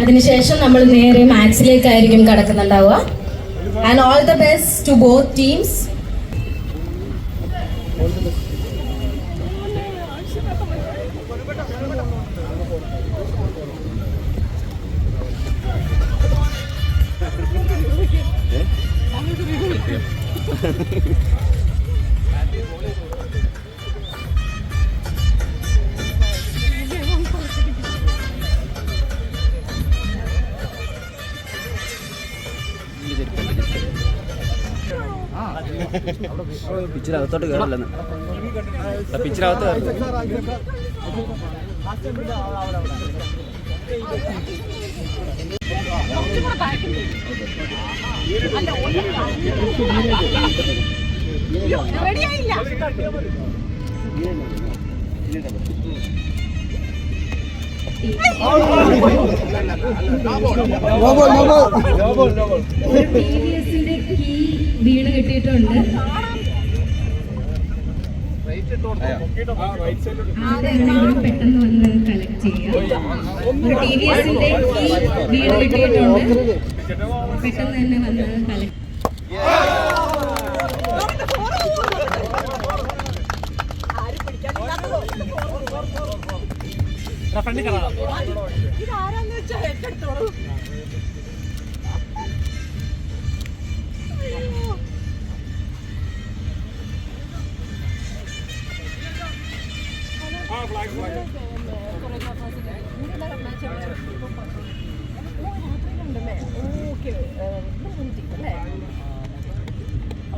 അതിനുശേഷം നമ്മൾ നേരെ മാത്സിലേക്കായിരിക്കും കടക്കുന്നുണ്ടാവുക. And all the best to both teams ചെരുപ്പല്ല ചെരുപ്പല്ല പിച്ചിനകത്തോട്ട് കയറില്ലെന്ന് പിച്ചിനകത്ത് കയറി ടി വി എസിന്റെ കീ വീണ് കിട്ടിയിട്ടുണ്ട്. പെട്ടെന്ന് വന്ന് കളക്ട് ചെയ്യാം? ടി വി എസിന്റെ കീ വീട് കിട്ടിയിട്ടുണ്ട്. പെട്ടെന്ന് തന്നെ വന്ന് കളക്ട് ഇതാരാന്ന്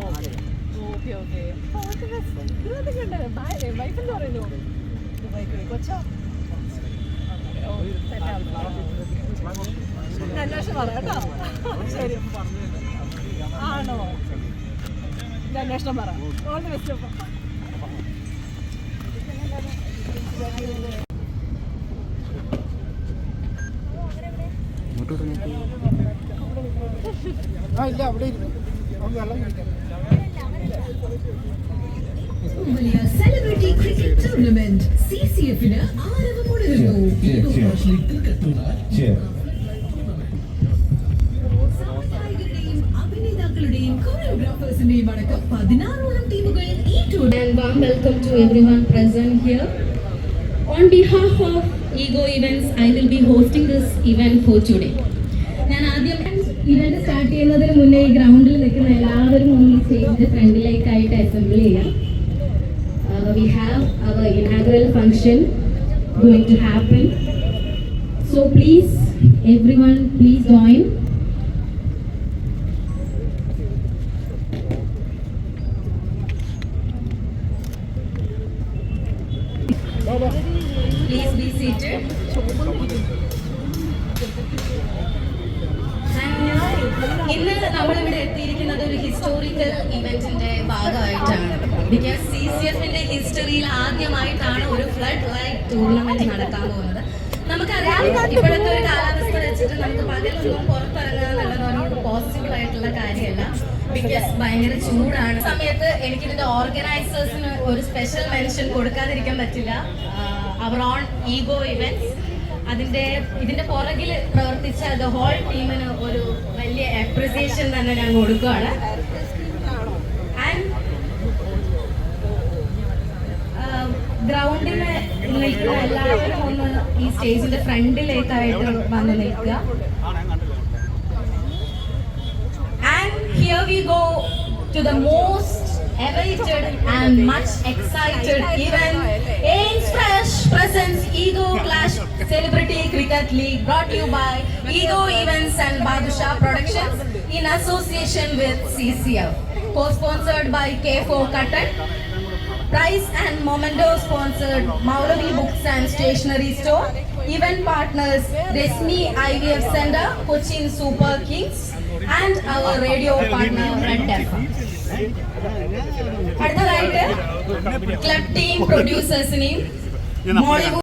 ഓക്കെ. ഓക്കെ എന്ന് പറയുന്നു കൊച്ചോ അന്വേഷണം പറ കേട്ടോ ശരി ആണോ അന്വേഷണം പറ all the best celebrity cricket tournament C C എഫിന് ആരവമുണരുന്നു സഹായകരുടെയും അഭിനേതാക്കളുടെയും കൊറിയോഗ്രാഫേഴ്സിന്റെയും അടക്കം പതിനാറോളം ടീമുകൾ ഈ tournament and warm welcome to everyone present here. On behalf of Ego Events, I will be hosting this event for today. ഞാൻ ആദ്യം ഇവന്റ് സ്റ്റാർട്ട് ചെയ്യുന്നതിന് മുന്നേ ഈ ഗ്രൗണ്ടിൽ നിൽക്കുന്ന എല്ലാവരും ഒന്ന് സ്റ്റേജിന്റെ ഫ്രണ്ടിലേക്കായിട്ട് അസംബിൾ ചെയ്യാം we have our inaugural function going to happen so please everyone please join Please be seated. ഇന്ന് നമ്മളിവിടെ എത്തിയിരിക്കുന്നത് ഒരു ഹിസ്റ്റോറിക്കൽ ഇവന്റിന്റെ ഭാഗമായിട്ടാണ്. ബിക്കോസ് സി സി എഫിന്റെ ഹിസ്റ്ററിയിൽ ആദ്യമായിട്ടാണ് ഒരു ഫ്ലഡ് ലൈറ്റ് ടൂർണമെന്റ് നടക്കാൻ പോകുന്നത്. നമുക്കറിയാം ഇപ്പോഴത്തെ ഒരു കാലാവസ്ഥ വെച്ചിട്ട് നമുക്ക് പകലൊന്നും പുറത്തിറങ്ങുക എന്നുള്ളത് പോസിബിൾ ആയിട്ടുള്ള കാര്യമല്ല. ബിക്കോസ് ഭയങ്കര ചൂടാണ്. സമയത്ത് എനിക്ക് ഇതിന്റെ ഓർഗനൈസേഴ്സിന് ഒരു സ്പെഷ്യൽ മെൻഷൻ കൊടുക്കാതിരിക്കാൻ പറ്റില്ല. അവർ ഓൺ ഈഗോ ഇവന്റ്സ് അതിന്റെ ഇതിന്റെ പുറകിൽ പ്രവർത്തിച്ച ദ ഹോൾ ടീമിന് ഒരു വലിയ അപ്രിസിയേഷൻ തന്നെ ഞാൻ കൊടുക്കുകയാണ് ഗ്രൗണ്ടിന് ഗ്രൗണ്ടിൽ നിൽക്കുന്ന എല്ലാവരും ഒന്ന് ഈ സ്റ്റേജിന്റെ ഫ്രണ്ടിലേക്കായിട്ട് വന്ന് നിൽക്കുക and here we go to the most awaited and much excited event. Ains Fresh presents Ego Clash Celebrity League brought to you by Ego Events and Badusha Productions in association with CCF. Co-sponsored by K4 Cotton. Price and Momento sponsored Maulavi Books and Stationery Store. Event partners Resmi IVF Center, Cochin Super Kings, and our radio partner Red. അടുത്തതായിട്ട് club team പ്രൊഡ്യൂസേഴ്സിനെയും Mollywood